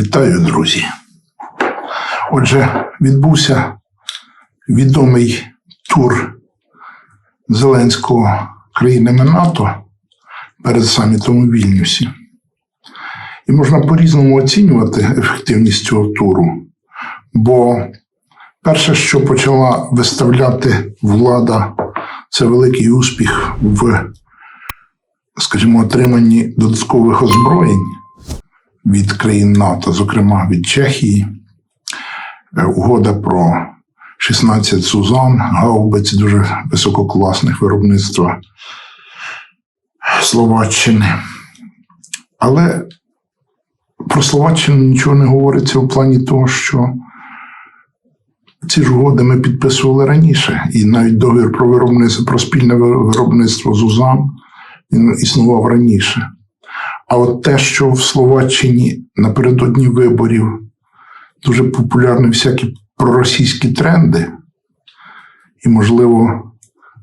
Вітаю, друзі. Отже, відбувся відомий тур Зеленського країнами НАТО перед самітом у Вільнюсі. І можна по-різному оцінювати ефективність цього туру. Бо перше, що почала виставляти влада, це великий успіх в, скажімо, отриманні додаткових озброєнь від країн НАТО, зокрема від Чехії, Е, угода про 16 Сузан, гаубиць дуже висококласних виробництва Словаччини. Але про Словаччину нічого не говориться в плані того, що ці ж угоди ми підписували раніше, і навіть договір про виробництво про спільне виробництво ЗУЗАН він існував раніше. А от те, що в Словаччині напередодні виборів дуже популярні всякі проросійські тренди, і, можливо,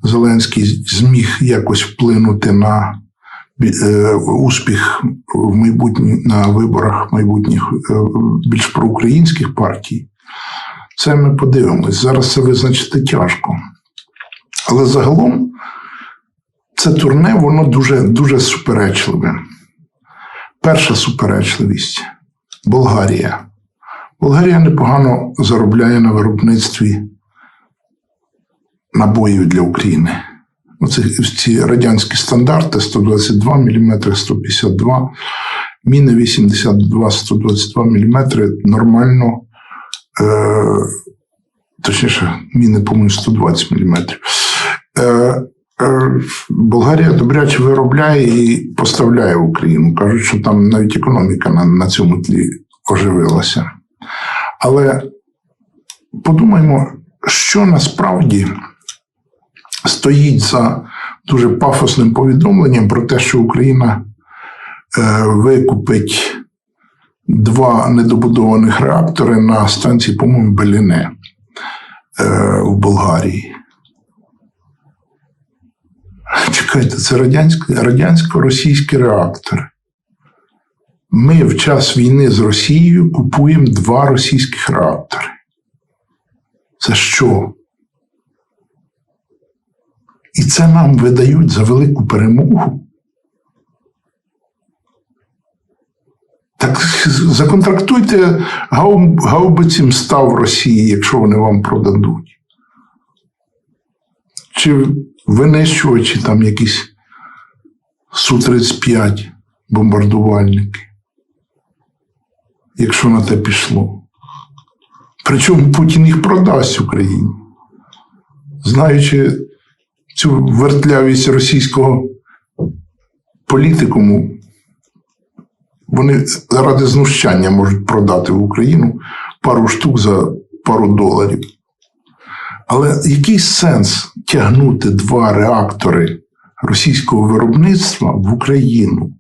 Зеленський зміг якось вплинути на е, успіх в майбутнє, на виборах майбутніх е, більш проукраїнських партій. Це ми подивимось. Зараз це визначити тяжко. Але загалом це турне, воно дуже, дуже суперечливе. Перша суперечливість Болгарія. Болгарія непогано заробляє на виробництві набоїв для України. Оце ці радянські стандарти 122 мм, 152 міни 82, 122 мм нормально, е, точніше, міни, по-моєму, 120 мм. Е, Болгарія добряче виробляє і поставляє в Україну. Кажуть, що там навіть економіка на, на цьому тлі оживилася. Але подумаймо, що насправді стоїть за дуже пафосним повідомленням про те, що Україна е, викупить два недобудованих реактори на станції, по-моєму, Беліне е, в Болгарії. Чекайте, це радянсько- радянсько-російські реактори. Ми в час війни з Росією купуємо два російських реактори. Це що? І це нам видають за велику перемогу. Так законтрактуйте гау- гаубиці МСТА в Росії, якщо вони вам продадуть. Чи винищувачі там якісь Су-35 бомбардувальники якщо на те пішло. Причому Путін їх продасть Україні, знаючи цю вертлявість російського політикуму, вони заради знущання можуть продати в Україну пару штук за пару доларів. Але який сенс тягнути два реактори російського виробництва в Україну?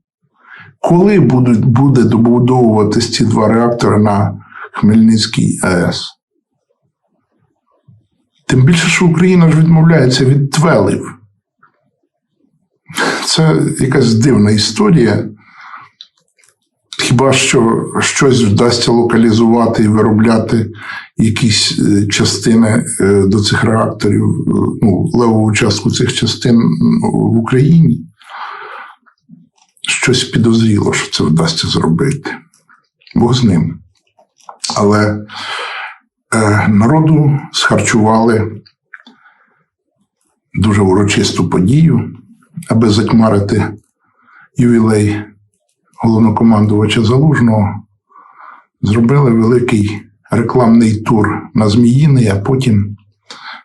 Коли будуть, буде добудовуватись ці два реактори на Хмельницькій АЕС? Тим більше, що Україна ж відмовляється від твелів. Це якась дивна історія. Хіба що щось вдасться локалізувати і виробляти якісь е, частини е, до цих реакторів, е, ну, левову частку цих частин ну, в Україні? щось підозріло, що це вдасться зробити. Бог з ним. Але е, народу схарчували дуже урочисту подію, аби затьмарити ювілей головнокомандувача Залужного. Зробили великий рекламний тур на Зміїний, а потім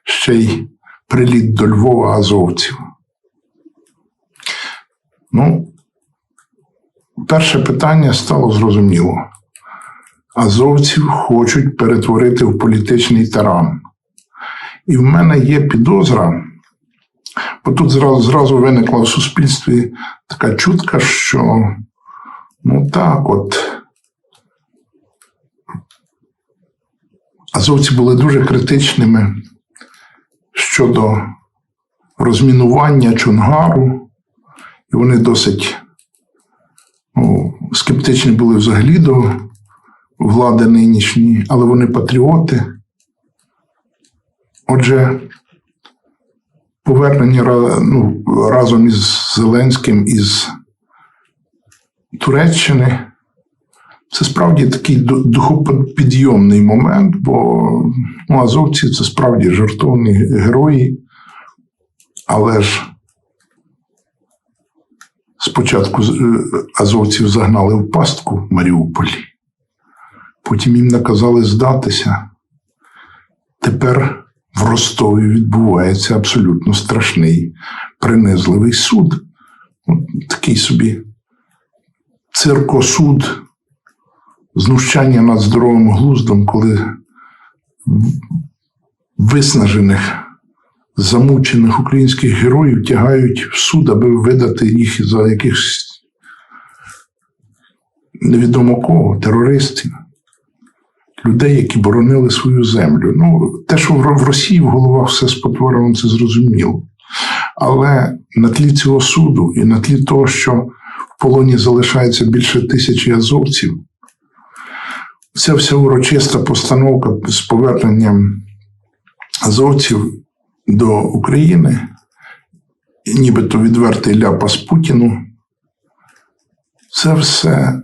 ще й приліт до Львова азовців. Ну, перше питання стало зрозуміло. Азовців хочуть перетворити в політичний таран. І в мене є підозра, бо тут зразу, зразу виникла в суспільстві така чутка, що ну так, от азовці були дуже критичними щодо розмінування Чонгару, і вони досить ну, скептичні були взагалі до влади нинішньої, але вони патріоти. Отже, повернення ну, разом із Зеленським із Туреччини. Це справді такий духопідйомний момент, бо ну, азовці це справді жартовні герої, але ж спочатку е, азовців загнали в пастку в Маріуполі, потім їм наказали здатися. Тепер в Ростові відбувається абсолютно страшний принизливий суд. Такий собі циркосуд, знущання над здоровим глуздом, коли виснажених, замучених українських героїв тягають в суд, аби видати їх за якихось невідомо кого, терористів, людей, які боронили свою землю. Ну, те, що в Росії в головах все спотворено, це зрозуміло. Але на тлі цього суду і на тлі того, що полоні залишається більше тисячі азовців, ця вся урочиста постановка з поверненням азовців до України, нібито відвертий ляпас Путіну, це все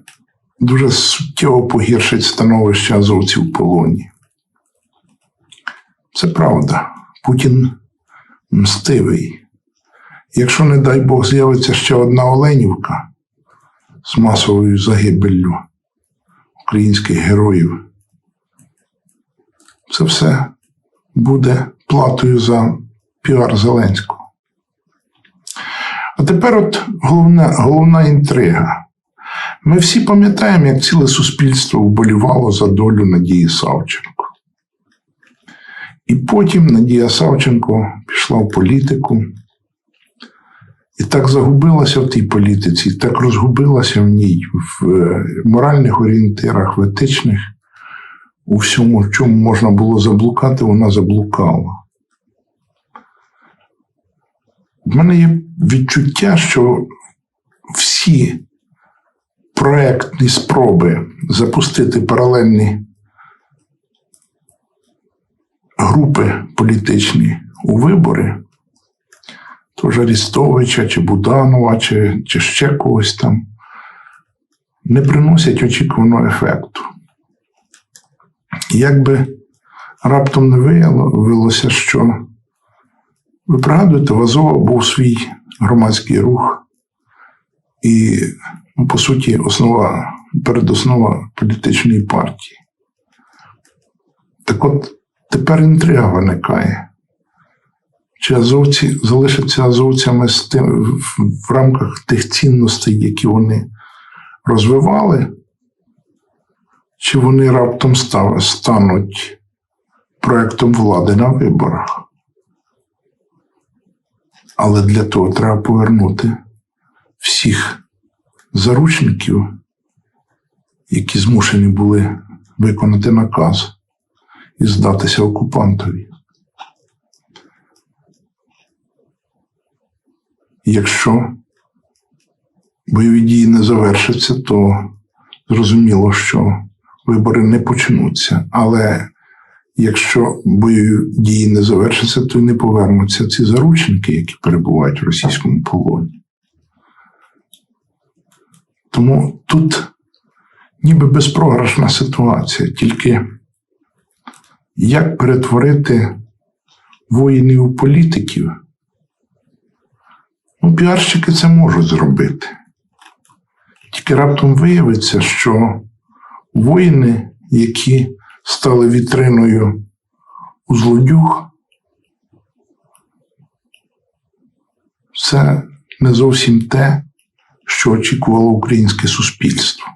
дуже суттєво погіршить становище азовців в полоні. Це правда. Путін мстивий. Якщо, не дай Бог, з'явиться ще одна Оленівка з масовою загибеллю українських героїв, це все буде платою за піар Зеленського. А тепер от головна, головна інтрига. Ми всі пам'ятаємо, як ціле суспільство вболівало за долю Надії Савченко. І потім Надія Савченко пішла в політику і так загубилася в тій політиці, і так розгубилася в ній в е, моральних орієнтирах, в етичних, у всьому, в чому можна було заблукати, вона заблукала. В мене є відчуття, що всі проектні спроби запустити паралельні групи політичні у вибори, тож Арістовича, чи Буданова, чи, чи ще когось там, не приносять очікуваного ефекту. Як би раптом не виявилося, що ви пригадуєте, в Азова був свій громадський рух, і, ну, по суті, основа, передоснова політичної партії. Так от тепер інтрига виникає. Чи азовці залишаться азовцями з тим, в, рамках тих цінностей, які вони розвивали, чи вони раптом став, стануть проектом влади на виборах? Але для того треба повернути всіх заручників, які змушені були виконати наказ і здатися окупантові. Якщо бойові дії не завершаться, то зрозуміло, що вибори не почнуться. Але якщо бойові дії не завершаться, то й не повернуться ці заручники, які перебувають в російському полоні. Тому тут ніби безпрограшна ситуація, тільки як перетворити воїнів у політиків? Ну, піарщики це можуть зробити. Тільки раптом виявиться, що воїни, які стали вітриною у злодюг, це не зовсім те, що очікувало українське суспільство.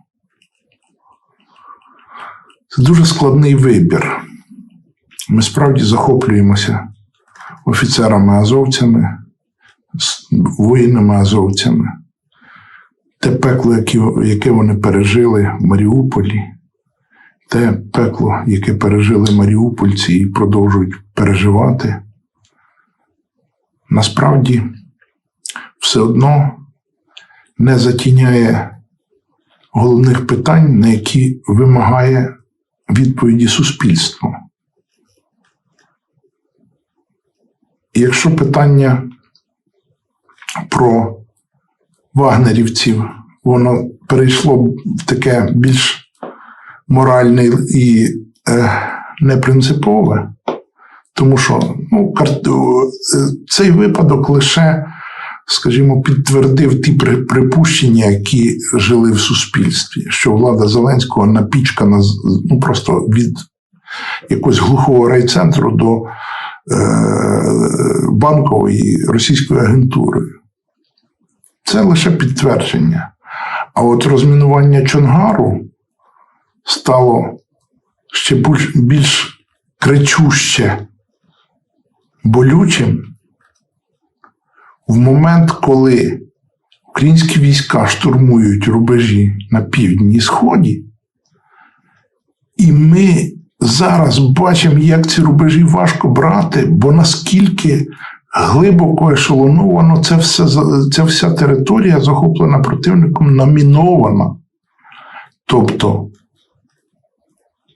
Це дуже складний вибір. Ми справді захоплюємося офіцерами-азовцями, з воїнами-азовцями. Те пекло, яке, вони пережили в Маріуполі, те пекло, яке пережили маріупольці і продовжують переживати, насправді все одно не затіняє головних питань, на які вимагає відповіді суспільство. Якщо питання про вагнерівців, воно перейшло в таке більш моральне і е, непринципове, тому що ну, е, цей випадок лише, скажімо, підтвердив ті припущення, які жили в суспільстві, що влада Зеленського напічкана ну, просто від якогось глухого райцентру до е, банкової російської агентури. Це лише підтвердження. А от розмінування Чонгару стало ще більш, кричуще болючим в момент, коли українські війська штурмують рубежі на півдні і сході, і ми зараз бачимо, як ці рубежі важко брати, бо наскільки глибоко ешелоновано це все, ця вся територія, захоплена противником, намінована. Тобто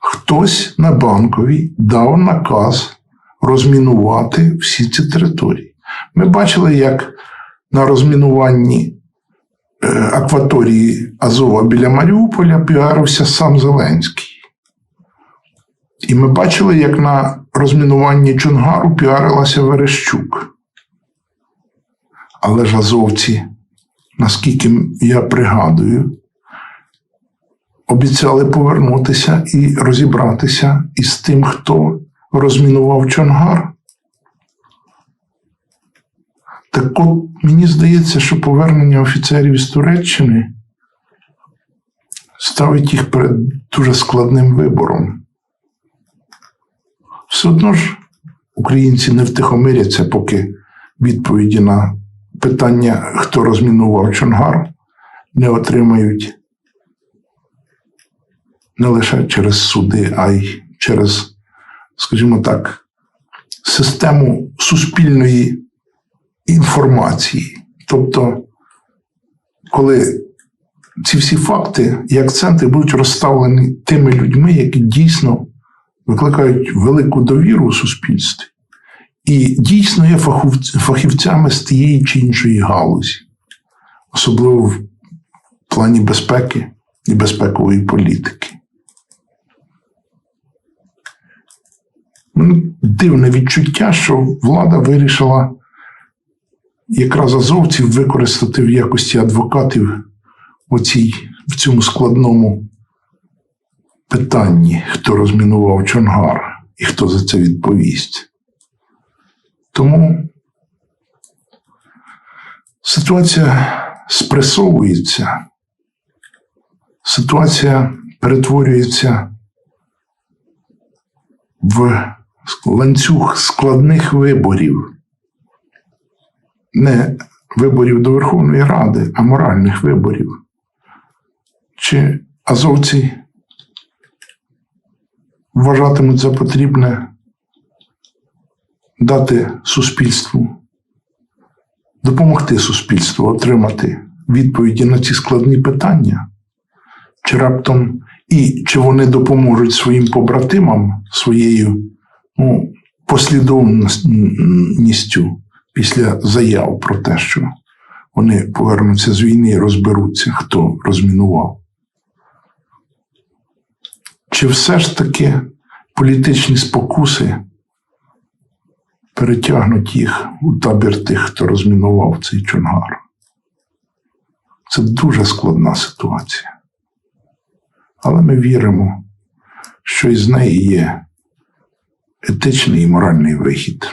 хтось на банковій дав наказ розмінувати всі ці території. Ми бачили, як на розмінуванні е, акваторії Азова біля Маріуполя піарився сам Зеленський. І ми бачили, як на розмінуванні Чонгару піарилася Верещук. Але ж азовці, наскільки я пригадую, обіцяли повернутися і розібратися із тим, хто розмінував Чонгар. Так от мені здається, що повернення офіцерів із Туреччини ставить їх перед дуже складним вибором. Все одно ж українці не втихомиряться, поки відповіді на питання, хто розмінував Чонгар, не отримають не лише через суди, а й через, скажімо так, систему суспільної інформації. Тобто, коли ці всі факти і акценти будуть розставлені тими людьми, які дійсно викликають велику довіру у суспільстві, і дійсно є фахівцями з тієї чи іншої галузі, особливо в плані безпеки і безпекової політики. Ну, Дивне відчуття, що влада вирішила якраз азовців використати в якості адвокатів цій, в цьому складному питанні, хто розмінував Чонгар і хто за це відповість. Тому ситуація спресовується, ситуація перетворюється в ланцюг складних виборів, не виборів до Верховної Ради, а моральних виборів. Чи азовці вважатимуть за потрібне дати суспільству, допомогти суспільству отримати відповіді на ці складні питання, чи раптом і чи вони допоможуть своїм побратимам своєю ну, послідовністю після заяв про те, що вони повернуться з війни і розберуться, хто розмінував. Чи все ж таки політичні спокуси перетягнуть їх у табір тих, хто розмінував цей чонгар? Це дуже складна ситуація. Але ми віримо, що із неї є етичний і моральний вихід.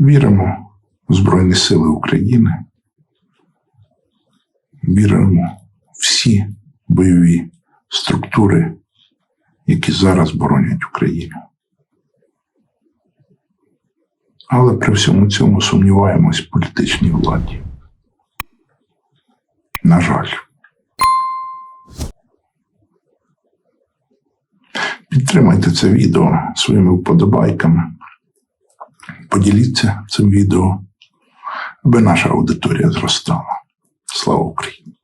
Віримо в Збройні Сили України. Віримо всі бойові структури, які зараз боронять Україну. Але при всьому цьому сумніваємось в політичній владі. На жаль. Підтримайте це відео своїми вподобайками. Поділіться цим відео, аби наша аудиторія зростала. Слава Україні!